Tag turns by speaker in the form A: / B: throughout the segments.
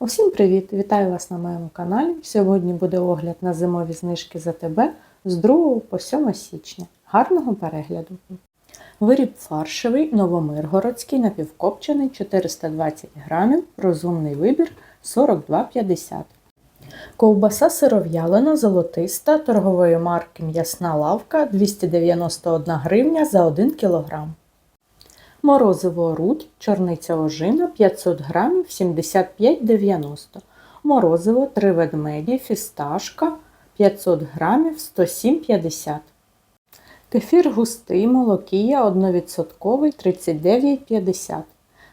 A: Усім привіт! Вітаю вас на моєму каналі. Сьогодні буде огляд на зимові знижки за тебе з 2 по 7 січня. Гарного перегляду! Виріб фаршевий, новомиргородський, напівкопчений 420 грамів, розумний вибір 42,50. Ковбаса сиров'ялина золотиста торгової марки М'ясна лавка 291 гривня за 1 кг. Морозиво рудь, чорниця ожина 500 грамів 75,90. Морозиво три ведмеді, фісташка 500 грамів 107,50. Кефір густий, молокія 1% 39,50.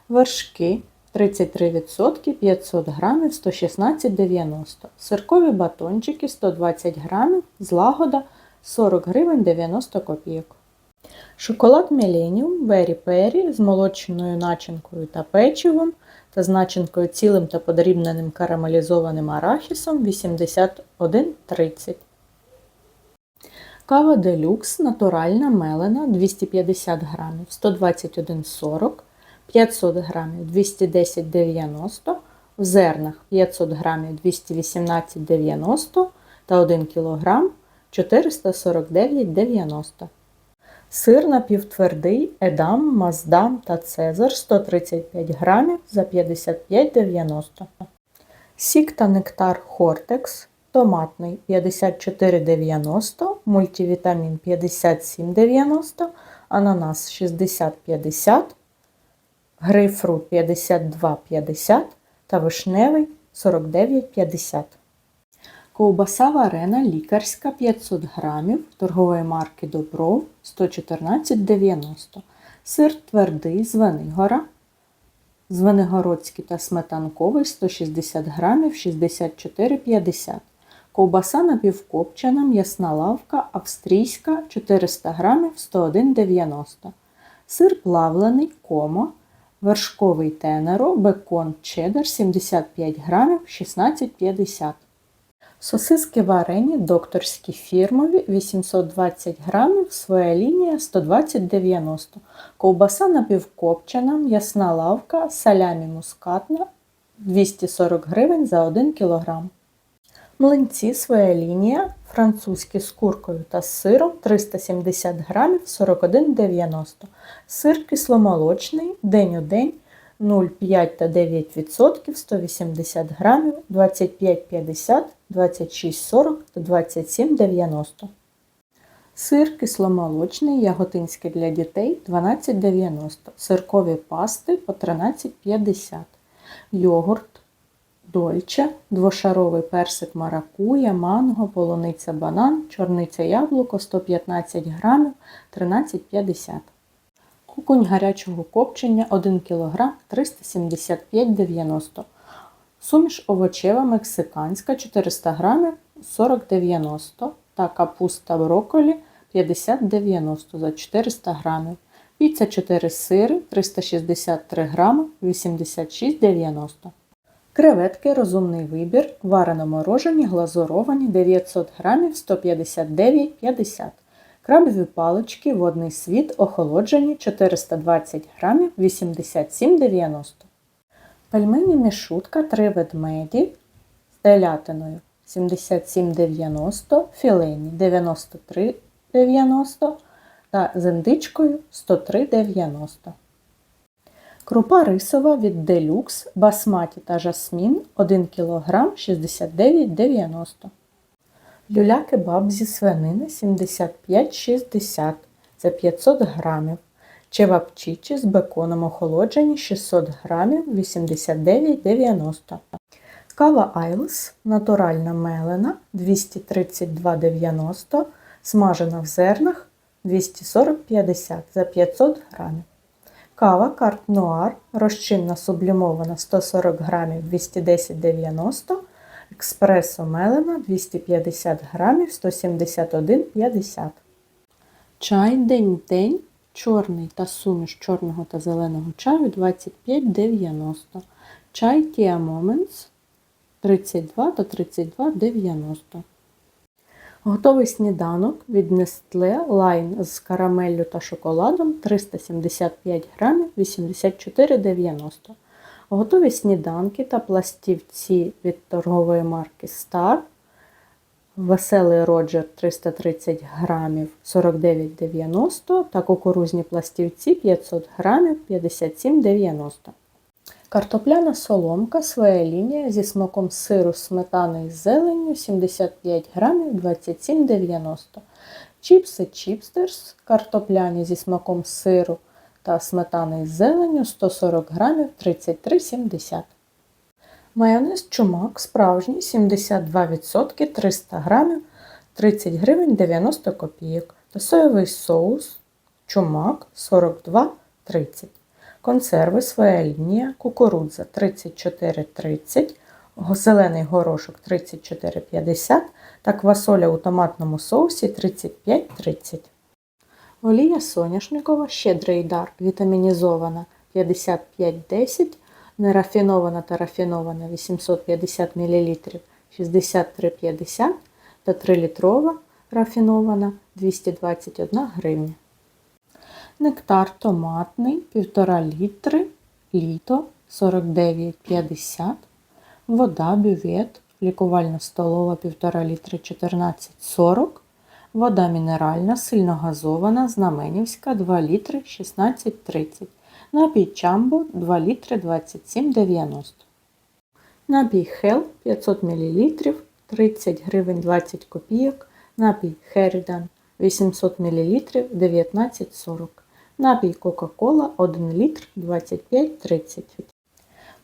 A: Вершки 33% 500 грамів 116,90. Сиркові батончики 120 грамів, злагода 40 гривень 90 копійок. Шоколад Millennium Berry Perry з молочною начинкою та печивом та з начинкою цілим та подрібненим карамелізованим арахісом 81,30. Кава Делюкс натуральна мелена 250 грамів 121,40, 500 грамів 210,90, в зернах 500 грамів 218,90 та 1 кг 449,90. Сир напівтвердий Едам, Маздам та Цезар 135 грамів за 55,90. Сік та нектар Хортекс томатний 54,90, мультивітамін 57,90, ананас 60,50, грейпфрут 52,50 та вишневий 49,50. Ковбаса варена лікарська 500 грамів торгової марки Добров 114,90. Сир твердий Звенигора. Звенигородський та сметанковий 160 грамів 64,50. Ковбаса напівкопчена, м'ясна лавка, австрійська 400 грамів 101,90. Сир плавлений комо. Вершковий тенеро, бекон чеддер 75 грамів 16,50. Сосиски варені докторські фірмові 820 грамів, своя лінія 120,90 Ковбаса напівкопчена, м'ясна лавка, салямі мускатна 240 гривень за 1 кг. Млинці своя лінія, французькі з куркою та сиром 370 грамів 41,90 Сир кисломолочний, день у день 0,5 та 9% 180 грамів 25,50, 26,40 та 27,90. Сир кисломолочний, яготинський для дітей 12,90. Сиркові пасти по 13,50. Йогурт Дольче, двошаровий персик маракуя, манго, полуниця банан, чорниця яблуко 115 грамів 13,50. Кукунь гарячого копчення 1 кг 375,90 Суміш овочева мексиканська 400 г 40,90 та капуста брокколі 50,90 за 400 г. Піца 4 сири 363 г 86,90 Креветки розумний вибір, варено морожені, глазуровані 900 г 159,50 Крабові палички, водний світ, охолоджені 420 грамів 87,90 Пельмені мішутка 3 ведмеді з телятиною 77,90 філейні 93,90 та з індичкою 103,90 Крупа рисова від Deluxe, басматі та жасмін 1 кг 69,90 Люля-кебаб зі свинини 75,60 за 500 грамів. Чевапчичі з беконом охолоджені 600 грамів 89,90 Кава Айлс натуральна мелена 232,90 смажена в зернах 240,50 за 500 грамів. Кава Карт Нуар розчинна сублімована 140 грамів 210,90 Експресо мелена 250 грамів 171,50 Чай день-день чорний та суміш чорного та зеленого чаю 25,90 Чай Tia Moments 32 та 32,90 Готовий сніданок від Nestle Line з карамеллю та шоколадом 375 грамів 84,90 Готові сніданки та пластівці від торгової марки Star. Веселий Роджер 330 грамів 49,90 та кукурузні пластівці 500 грамів 57,90. Картопляна соломка своя лінія зі смаком сиру, сметани і зеленню 75 грамів 27,90. Чіпси чіпстерс картопляні зі смаком сиру та сметани із зеленню 140 грамів 33,70. Майонез чумак справжній 72% 300 грамів 30 гривень 90 копійок. Та соєвий соус чумак 42,30. Консерви своя кукурудза 34,30, зелений горошок 34,50 та квасоля у томатному соусі 35,30. Олія соняшникова щедрий дар вітамінізована 55,10, нерафінована та рафінована 850 мл 63,50 та 3-літрова рафінована 221 гривня. Нектар томатний 1,5 літри, літо 49,50, вода бювет, лікувальна столова 1,5 літри 14,40, вода мінеральна, сильно газована, знаменівська 2 літри 16,30, напій чамбо 2 літри 27,90. Напій Хел 500 мл 30 гривень 20 копійок, напій Херідан 800 мл 19,40. Напій Кока-Кола 1 літр 25,30.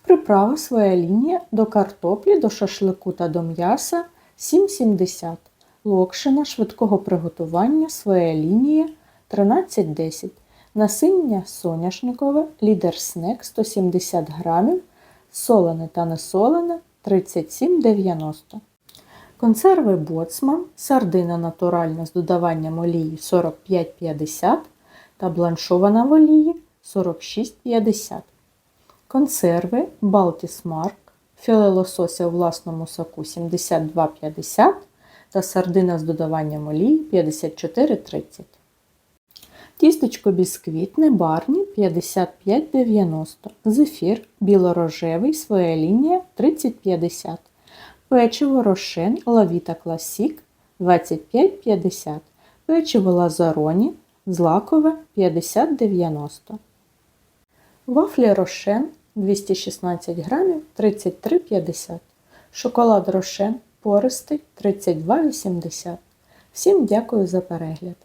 A: Приправа своя лінія до картоплі, до шашлику та до м'яса 7,70. Локшина швидкого приготування своя лінія 13,10. Насиння соняшникове, лідер снек 170 грамів, солене та несолене 37,90. Консерви боцман, сардина натуральна з додаванням олії 45,50 та бланшована в олії 46,50. Консерви Mark, філе лосося у власному соку 72,50 та сардина з додаванням олії 54,30. Тістечко бісквітне барні 55,90. Зефір білорожевий своя лінія 30,50. Печиво рошен Лавіта Класік 25,50. Печиво Лазароні злакове 50,90. Вафлі рошен 216 грамів 33,50. Шоколад рошен пористий 32,80. Всім дякую за перегляд!